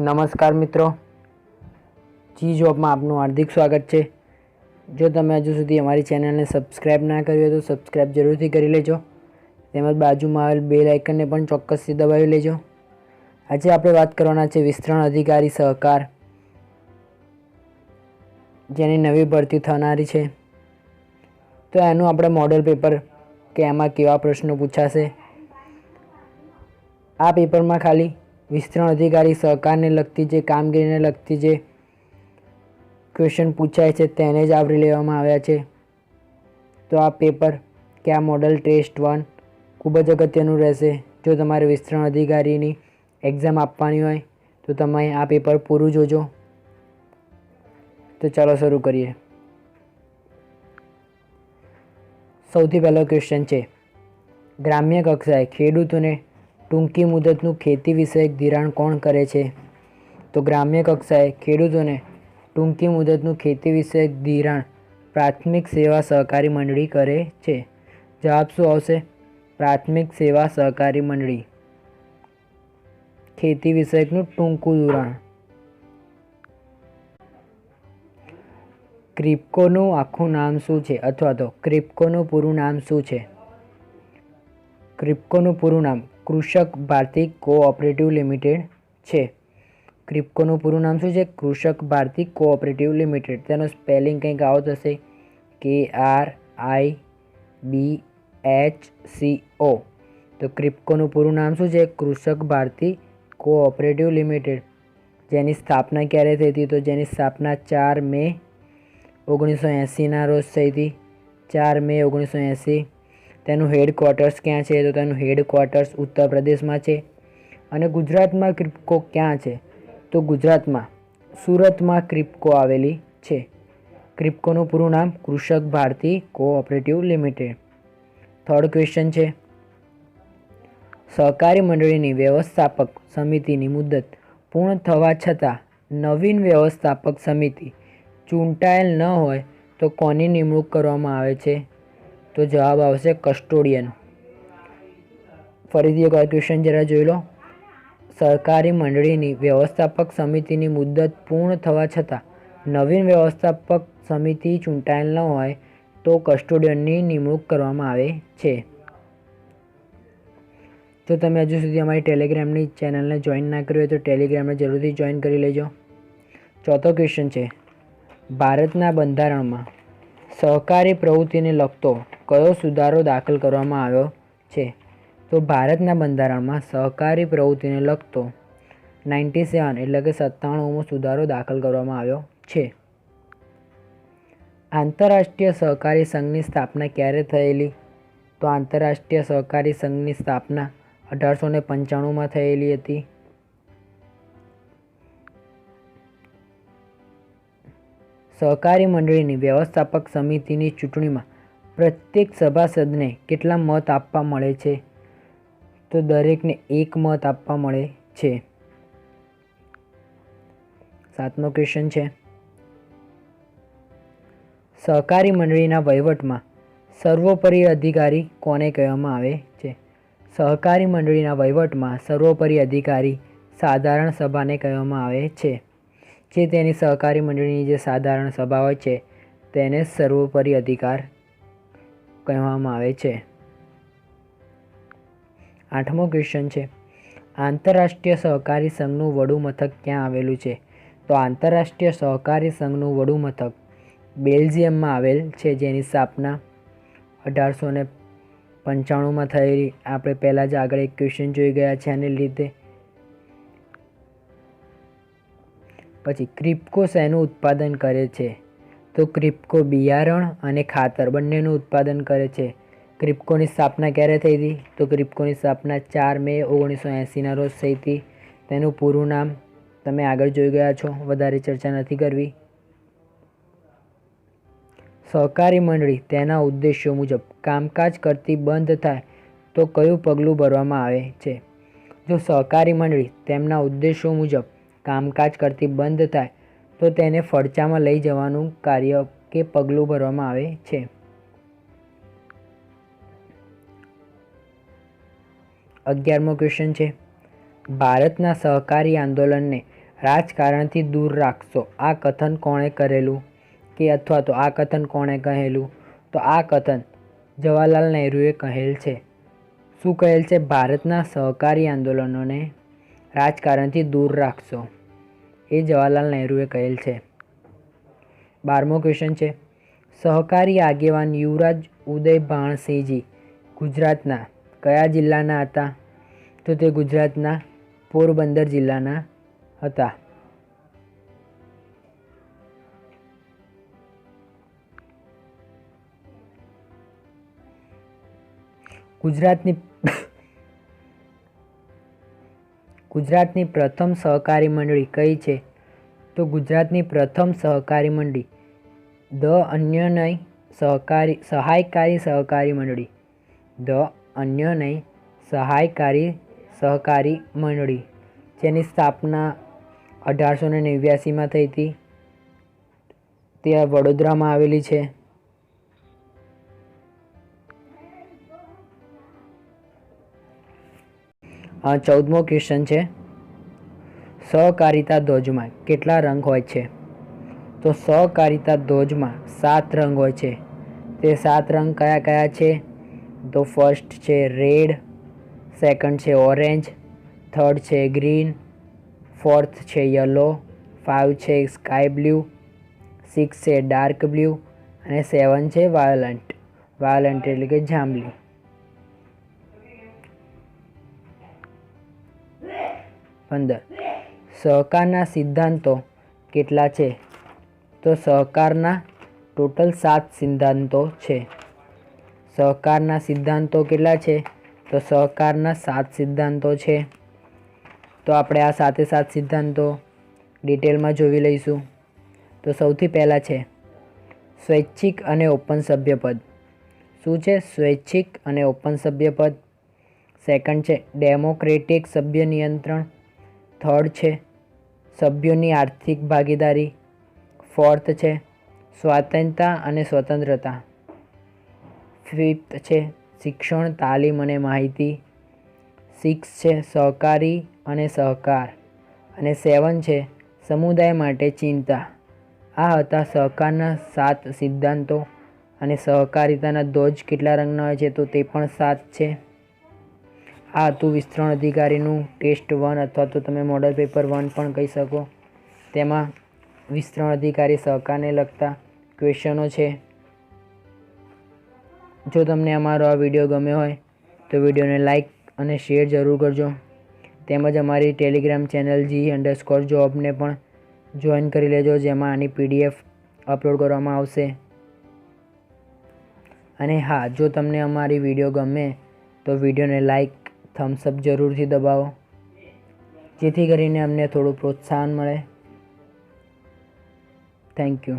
નમસ્કાર મિત્રો. જી જોબમાં આપનું હાર્દિક સ્વાગત છે. જો તમે હજુ સુધી અમારી ચેનલને સબસ્ક્રાઈબ ના કરી હોય તો સબસ્ક્રાઈબ જરૂરથી કરી લેજો. તેમજ બાજુમાં આવેલ બેલ આઇકનને પણ ચોક્કસથી દબાવી લેજો. આજે આપણે વાત કરવાના છે વિસ્તરણ અધિકારી સહકાર, જેની નવી ભરતી થનારી છે. તો એનું આપણે મોડલ પેપર કે એમાં કેવા પ્રશ્નો પૂછાશે. આ પેપરમાં ખાલી વિસ્તરણ અધિકારી સહકારને લગતી જે કામગીરીને લગતી જે ક્વેશ્ચન પૂછાય છે તેને જ આવરી લેવામાં આવ્યા છે. તો આ પેપર કે આ મોડલ ટેસ્ટ વન ખૂબ જ અગત્યનું રહેશે. જો તમારે વિસ્તરણ અધિકારીની એક્ઝામ આપવાની હોય, તો તમે આ પેપર પૂરું જોજો. તો ચાલો શરૂ કરીએ. સૌથી પહેલો ક્વેશ્ચન છે, ગ્રામ્ય કક્ષાએ ખેડૂતોને ટૂંકી મુદતનું ખેતી વિષયક ધિરાણ કોણ કરે છે? તો ગ્રામ્ય કક્ષાએ ખેડૂતોને ટૂંકી મુદતનું ખેતી વિષયક ધિરાણ પ્રાથમિક સેવા સહકારી મંડળી કરે છે. જવાબ શું આવશે? પ્રાથમિક સેવા સહકારી મંડળી. ખેતી વિષયકનું ટૂંકું ધિરાણ. ક્રિપ્કોનું આખું નામ શું છે? અથવા તો ક્રિપ્કોનું પૂરું નામ શું છે? ક્રિપ્કોનું પૂરું નામ કૃષક ભારતી કોઓપરેટિવ લિમિટેડ છે. ક્રિપ્કોનું પૂરું નામ શું છે? Krishak Bharati cooperative limited. તેનો સ્પેલિંગ કંઈક આવો થશે કે R I B H C O તો ક્રિપ્કોનું પૂરું નામ શું છે? Krishak Bharati cooperative limited. જેની સ્થાપના ક્યારે થઈ હતી? તો જેની સ્થાપના ચાર મે ઓગણીસો એંસીના રોજ થઈ હતી. ચાર મે ઓગણીસો એંસી તેનું હેડક્વાર્ટર્સ ક્યાં છે? તો તેનું હેડક્વાર્ટર્સ ઉત્તર પ્રદેશમાં છે. અને ગુજરાતમાં ક્રિપ્કો ક્યાં છે? તો ગુજરાતમાં સુરતમાં ક્રિપ્કો આવેલી છે. ક્રિપ્કોનું પૂરું નામ Krishak Bharati cooperative limited third question છે. સહકારી મંડળીની વ્યવસ્થાપક સમિતિની મુદત પૂર્ણ થવા છતાં નવીન વ્યવસ્થાપક સમિતિ ચૂંટાયેલ ન હોય તો કોની નિમણૂક કરવામાં આવે છે? તો જવાબ આવશે કસ્ટોડિયન ફરીથી એક ક્વેશ્ચન જરા જોઈ લો. સરકારી મંડળીની વ્યવસ્થાપક સમિતિની મુદત પૂર્ણ થવા છતાં નવીન વ્યવસ્થાપક સમિતિ ચૂંટાયેલ ન હોય તો કસ્ટોડિયનની નિમણૂક કરવામાં આવે છે. જો તમે હજુ સુધી અમારી ટેલિગ્રામની ચેનલને જોઈન ના કરી હોય તો ટેલિગ્રામને જરૂરથી જોઈન કરી લેજો. ચોથો ક્વેશ્ચન છે, ભારતના બંધારણમાં સહકારી પ્રવૃત્તિને લગતો કયો સુધારો દાખલ કરવામાં આવ્યો છે? તો ભારતના બંધારણમાં સહકારી પ્રવૃત્તિને લગતો નાઇન્ટી સેવન એટલે કે સત્તાણુંમો સુધારો દાખલ કરવામાં આવ્યો છે. આંતરરાષ્ટ્રીય સહકારી સંઘની સ્થાપના ક્યારે થયેલી? તો આંતરરાષ્ટ્રીય સહકારી સંઘની સ્થાપના અઢારસો ને પંચાણુંમાં થયેલી હતી. સહકારી મંડળીની વ્યવસ્થાપક સમિતિની ચૂંટણીમાં પ્રત્યેક સભાસદને કેટલા મત આપવા મળે છે? તો દરેકને એક મત આપવા મળે છે. સાતમો ક્વેશ્ચન છે. સહકારી મંડળીના વહીવટમાં સર્વોપરી અધિકારી કોને કહેવામાં આવે છે? સહકારી મંડળીના વહીવટમાં સર્વોપરી અધિકારી સાધારણ સભાને કહેવામાં આવે છે. જે તેની સહકારી મંડળીની જે સાધારણ સભા હોય છે, તેને સર્વોપરી અધિકાર કહેવામાં આવે છે. આઠમો ક્વેશ્ચન છે, આંતરરાષ્ટ્રીય સહકારી સંઘનું વડુ મથક ક્યાં આવેલું છે? તો આંતરરાષ્ટ્રીય સહકારી સંઘનું વડુ મથક બેલ્જિયમમાં આવેલ છે, જેની સ્થાપના અઢારસો ને પંચાણુંમાં થયેલી. આપણે પહેલાં જ આગળ એક ક્વેશ્ચન જોઈ ગયા છે આને લીધે પછી ક્રિપ્કો શેનું ઉત્પાદન કરે છે? તો ક્રિપ્કો બિયારણ અને ખાતર બંનેનું ઉત્પાદન કરે છે. ક્રિપ્કોની સ્થાપના ક્યારે થઈ હતી? તો ક્રિપ્કોની સ્થાપના ચાર મે ઓગણીસો એંસીના રોજ થઈ હતી. તેનું પૂરું નામ તમે આગળ જોઈ ગયા છો, વધારે ચર્ચા નથી કરવી. સહકારી મંડળી તેના ઉદ્દેશ્યો મુજબ કામકાજ કરતી બંધ થાય તો કયું પગલું ભરવામાં આવે છે? જો સહકારી મંડળી તેમના ઉદ્દેશો મુજબ કામકાજ કરતી બંધ થાય, તો તેને ફડચામાં લઈ જવાનું કાર્ય કે પગલું ભરવામાં આવે છે. અગિયારમો ક્વેશ્ચન છે, ભારતના સહકારી આંદોલનને રાજકારણથી દૂર રાખશો, આ કથન કોણે કરેલું? કે અથવા તો આ કથન કોણે કહેલું? તો આ કથન જવાહરલાલ નહેરુએ કહેલ છે. શું કહેલ છે? ભારતના સહકારી આંદોલનોને રાજકારણથી દૂર રાખશો. એ જવાહરલાલ નહેરુએ કહેલ છે. બારમો ક્વેશ્ચન છે, સહકારી આગેવાન યુવરાજ ઉદય ભાણસિંહજી ગુજરાતના કયા જિલ્લાના હતા? તો તે ગુજરાતના પોરબંદર જિલ્લાના હતા. ગુજરાતની ગુજરાતની પ્રથમ સહકારી મંડળી કઈ છે? તો ગુજરાતની પ્રથમ સહકારી મંડળી ધ અન્યનય સહકારી, સહાયકારી સહકારી મંડળી ધ અન્યનય સહાયકારી સહકારી મંડળી, જેની સ્થાપના અઢારસો ને નેવ્યાસીમાં થઈ હતી. તે વડોદરામાં આવેલી છે. ચૌદમો ક્વેશ્ચન છે. સહકારિતા ધ્વજમાં કેટલા રંગ હોય છે? તો સહકારિતા ધ્વજમાં સાત રંગ હોય છે. તે સાત રંગ કયા કયા છે? તો ફર્સ્ટ છે રેડ સેકન્ડ છે ઓરેન્જ થર્ડ છે ગ્રીન ફોર્થ છે યલો ફાઇવ છે સ્કાય બ્લુ સિક્સ છે ડાર્ક બ્લુ અને સેવન છે વાયોલન્ટ વાયોલન્ટ એટલે કે જાંબલી. પંદર. સહકારના સિદ્ધાંતો કેટલા છે? તો સહકારના ટોટલ સાત સિદ્ધાંતો છે. સહકારના સિદ્ધાંતો કેટલા છે? તો સહકારના સાત સિદ્ધાંતો છે. તો આપણે આ સાતે સાત સિદ્ધાંતો ડિટેલમાં જોઈ લઈશું. તો સૌથી પહેલાં છે, સ્વૈચ્છિક અને ઓપન સભ્યપદ શું છે? સ્વૈચ્છિક અને ઓપન સભ્યપદ સેકન્ડ છે ડેમોક્રેટિક સભ્ય નિયંત્રણ. થર્ડ છે. સભ્યોની આર્થિક ભાગીદારી ફોર્થ છે. સ્વાતંત્રતા અને સ્વતંત્રતા ફિફ્થ છે. શિક્ષણ, તાલીમ અને માહિતી સિક્સ છે. સહકારી અને સહકાર અને સેવન છે. સમુદાય માટે ચિંતા આ હતા સહકારના સાત સિદ્ધાંતો અને સહકારિતાના ધ્વજ કેટલા રંગના હોય છે તો તે પણ સાત છે. આ હતું વિસ્તરણ અધિકારીનું ટેસ્ટ વન અથવા તો તમે મોડલ પેપર વન પણ કહી શકો. તેમાં વિસ્તરણ અધિકારી સહકારને લગતા ક્વેશ્ચનો છે. જો તમને અમારો આ વીડિયો ગમ્યો હોય, તો વિડીયોને લાઇક અને શેર જરૂર કરજો. તેમજ અમારી ટેલિગ્રામ ચેનલ જી અંડરસ્કોર જોબને પણ જોઈન કરી લેજો, જેમાં આની પીડીએફ અપલોડ કરવામાં આવશે. અને હા, જો તમને અમારી વીડિયો ગમે, તો વિડીયોને લાઈક થમ્સઅપ જરૂરથી દબાવો. જેથી કરીને અમને થોડું પ્રોત્સાહન મળે. Thank you